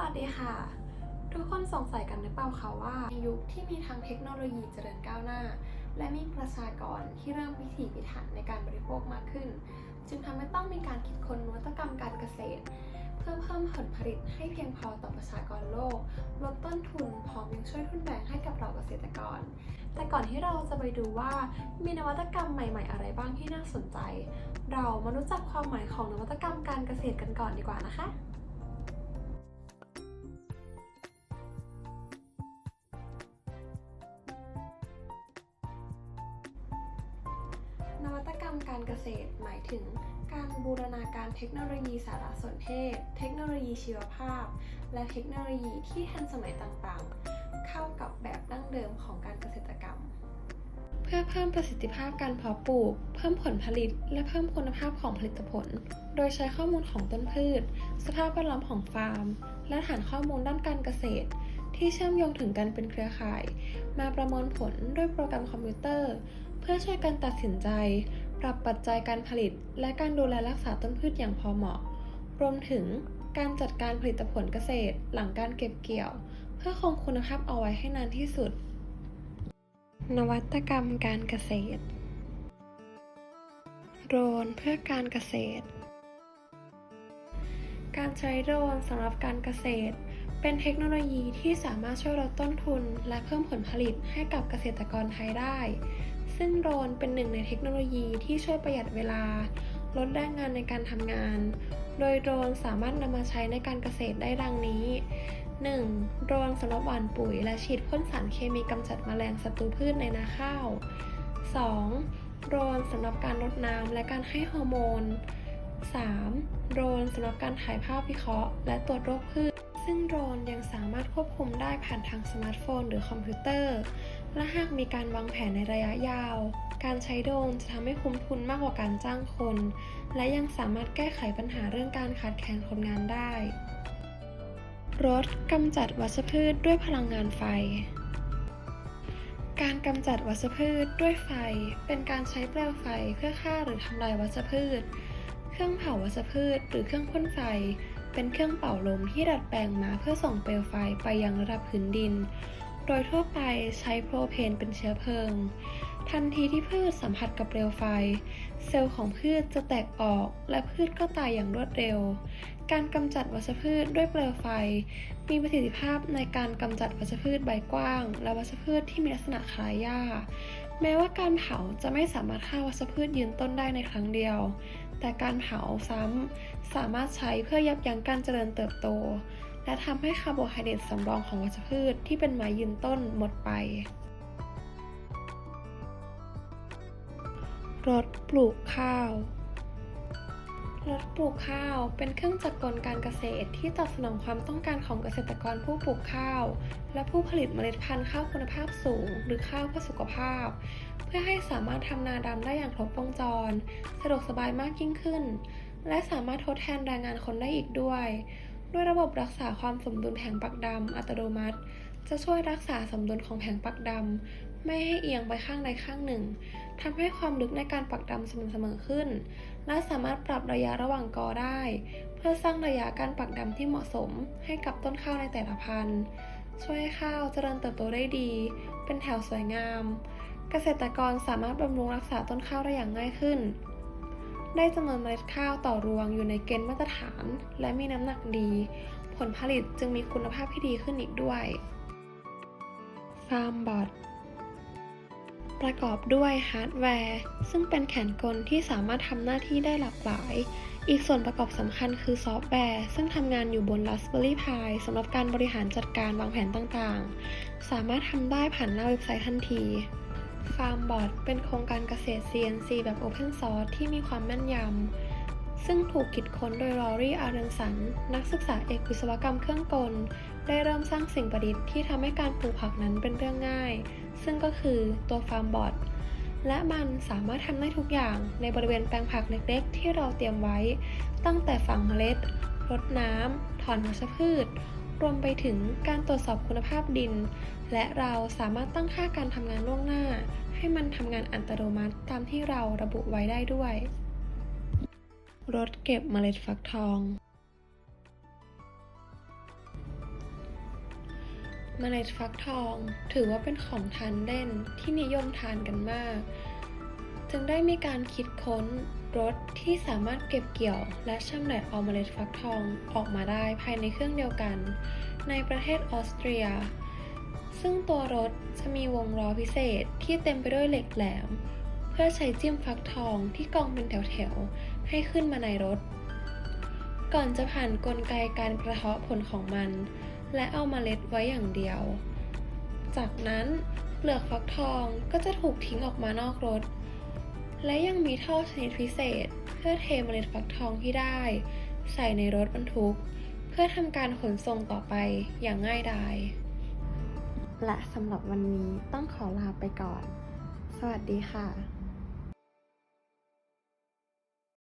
วัสดีค่ะ ทุกคนสงสัยกันหรือเปล่าคะว่าในยุคที่มีทางเทคโนโลยีเจริญก้าวหน้า และมีประชากรที่เริ่มวิถีพิถันในการบริโภคมากขึ้น จึงทำให้ต้องมีการคิดค้นนวัตกรรมการเกษตร เพื่อเพิ่มผลผลิตให้เพียงพอต่อประชากรโลกลดต้นทุนพร้อมยังช่วยทุนแบ่งให้กับเราเกษตรกร แต่ก่อนที่เราจะไปดูว่ามีนวัตกรรมใหม่ ๆ อะไรบ้างที่น่าสนใจ เรามารู้จักความหมายของนวัตกรรมการเกษตรกันก่อนดีกว่านะคะ เกษตร หมายถึงการบูรณาการเทคโนโลยีสารสนเทศ เทคโนโลยีชีวภาพ และเทคโนโลยีที่ทันสมัยต่างๆ เข้ากับแบบดั้งเดิมของการเกษตรกรรม เพื่อเพิ่มประสิทธิภาพการเพาะปลูก เพิ่มผลผลิต และเพิ่มคุณภาพของผลิตผล โดยใช้ข้อมูลของต้นพืช สภาพแวดล้อมของฟาร์ม และฐานข้อมูลด้านการเกษตรที่เชื่อมโยงถึงกันเป็นเครือข่าย มาประมวลผลด้วยโปรแกรมคอมพิวเตอร์ เพื่อช่วยกันตัดสินใจ ปรับปัจจัยการผลิต และการดูแลรักษาต้นพืชอย่างพอเหมาะ รวมถึงการจัดการผลิตผลเกษตร หลังการเก็บเกี่ยว เพื่อคงคุณภาพเอาไว้ให้นานที่สุด นวัตกรรมการเกษตร โดรนเพื่อการเกษตร การใช้โดรนสำหรับการเกษตร เป็นเทคโนโลยีที่สามารถช่วยลดต้นทุน และเพิ่มผลผลิตให้กับเกษตรกรไทยได้ ซึ่งโดรนเป็นหนึ่งในเทคโนโลยีที่ช่วยประหยัดเวลา ลดแรงงานในการทำงาน โดยโดรนสามารถนำมาใช้ในการเกษตรได้ดังนี้ 1. โดรนสำหรับหว่านปุ๋ยและฉีดพ่นสารเคมีกำจัดแมลงศัตรูพืชในนาข้าว 2. โดรนสำหรับการรดน้ำและการให้ฮอร์โมน 3. โดรนสำหรับการถ่ายภาพวิเคราะห์ และตรวจโรคพืช ซึ่งโดรนยังสามารถควบคุมได้ผ่านทางสมาร์ทโฟน หรือคอมพิวเตอร์ และหากมีการวางแผนในระยะยาว การใช้โดรนจะทำให้คุ้มทุนมากกว่าการจ้างคน และยังสามารถแก้ไขปัญหาเรื่องการขาดแคลนคนงานได้ รถกำจัดวัชพืชด้วยพลังงานไฟการกำจัดวัชพืชด้วยไฟ เป็นการใช้เปลวไฟเพื่อฆ่าหรือทำลายวัชพืช เครื่องเผาวัชพืช หรือเครื่องพ่นไฟ เป็นเครื่องเป่าลมที่ดัดแปลงมาเพื่อส่งเปลวไฟไปยังระดับพื้นดิน โดยทั่วไปใช้โพรเพนเป็นเชื้อเพลิง ทันทีที่พืชสัมผัสกับเปลวไฟ เซลล์ของพืชจะแตกออกและพืชก็ตายอย่างรวดเร็ว การกำจัดวัชพืชด้วยเปลวไฟ มีประสิทธิภาพในการกำจัดวัชพืชใบกว้าง และวัชพืชที่มีลักษณะคล้ายหญ้าแม้ว่าการเผาจะไม่สามารถฆ่าวัชพืชยืนต้นได้ในครั้งเดียว แต่การเผาซ้ำสามารถใช้เพื่อยับยั้งการเจริญเติบโต และทำให้คาร์โบไฮเดรตสำรองของวัชพืชที่เป็นไม้ยืนต้นหมดไปรถปลูกข้าวรถปลูกข้าวเป็นเครื่องจักรกลการเกษตรที่ตอบสนองความต้องการของเกษตรกรผู้ปลูกข้าว และผู้ผลิตเมล็ดพันธุ์ข้าวคุณภาพสูง หรือข้าวเพื่อสุขภาพ เพื่อให้สามารถทำนาดำได้อย่างครบวงจร สะดวกสบายมากยิ่งขึ้น และสามารถทดแทนแรงงานคนได้อีกด้วย ด้วยระบบรักษาความสมดุลแผงปักดำอัตโนมัติ จะช่วยรักษาสมดุลของแผงปักดำไม่ให้เอียงไปข้างใดข้างหนึ่งทำให้ความลึกในการปักดำสม่ำเสมอขึ้น และสามารถปรับระยะระหว่างกอได้ เพื่อสร้างระยะการปักดำที่เหมาะสมให้กับต้นข้าวในแต่ละพันธุ์ ช่วยให้ข้าวเจริญเติบโตได้ดี เป็นแถวสวยงาม เกษตรกรสามารถบำรุงรักษาต้นข้าวได้อย่างง่ายขึ้น ได้จำนวนเมล็ดข้าวต่อรวงอยู่ในเกณฑ์มาตรฐาน และมีน้ำหนักดี ผลผลิตจึงมีคุณภาพที่ดีขึ้นอีกด้วยฟาร์มบอท ประกอบด้วยฮาร์ดแวร์ ซึ่งเป็นแขนกลที่สามารถทำหน้าที่ได้หลากหลาย อีกส่วนประกอบสำคัญคือซอฟต์แวร์ ซึ่งทำงานอยู่บน Raspberry Pi สำหรับการบริหารจัดการวางแผนต่างๆ สามารถทำได้ผ่านหน้าเว็บไซต์ทันที FarmBot เป็นโครงการเกษตร CNC แบบ Open Source ที่มีความแม่นยำ ซึ่งถูกคิดค้นโดยลอรี่อารันสัน นักศึกษาเอกวิศวกรรมเครื่องกล ได้เริ่มสร้างสิ่งประดิษฐ์ที่ทำให้การปลูกผักนั้นเป็นเรื่องง่าย ซึ่งก็คือตัว FarmBot และมันสามารถทำได้ทุกอย่างในบริเวณแปลงผักเล็กๆ ที่เราเตรียมไว้ ตั้งแต่ฝังเมล็ด รดน้ำ ถอนวัชพืช รวมไปถึงการตรวจสอบคุณภาพดิน และเราสามารถตั้งค่าการทำงานล่วงหน้า ให้มันทำงานอัตโนมัติตามที่เราระบุไว้ได้ด้วย รถเก็บเมล็ดฟักทอง เมล็ดฟักทอง ถือว่าเป็นของทานเล่นที่นิยมทานกันมาก จึงได้มีการคิดค้นรถที่สามารถเก็บเกี่ยว และชำแหละเอาเมล็ดฟักทองออกมาได้ภายในเครื่องเดียวกัน ในประเทศออสเตรีย ซึ่งตัวรถจะมีวงล้อพิเศษที่เต็มไปด้วยเหล็กแหลม เพื่อใช้จิ้มฟักทองที่กองเป็นแถวๆ ให้ขึ้นมาในรถ ก่อนจะผ่านกลไกการกระเทาะผลของมัน และเอามาเมล็ดไว้อย่างเดียว จากนั้นเปลือกฟักทองก็จะถูกทิ้งออกมานอกรถ และยังมีท่อชนิดพิเศษ เพื่อเทเมล็ดฟักทองที่ได้ ใส่ในรถบรรทุก เพื่อทำการขนส่งต่อไปอย่างง่ายดาย และสำหรับวันนี้ต้องขอลาไปก่อน สวัสดีค่ะ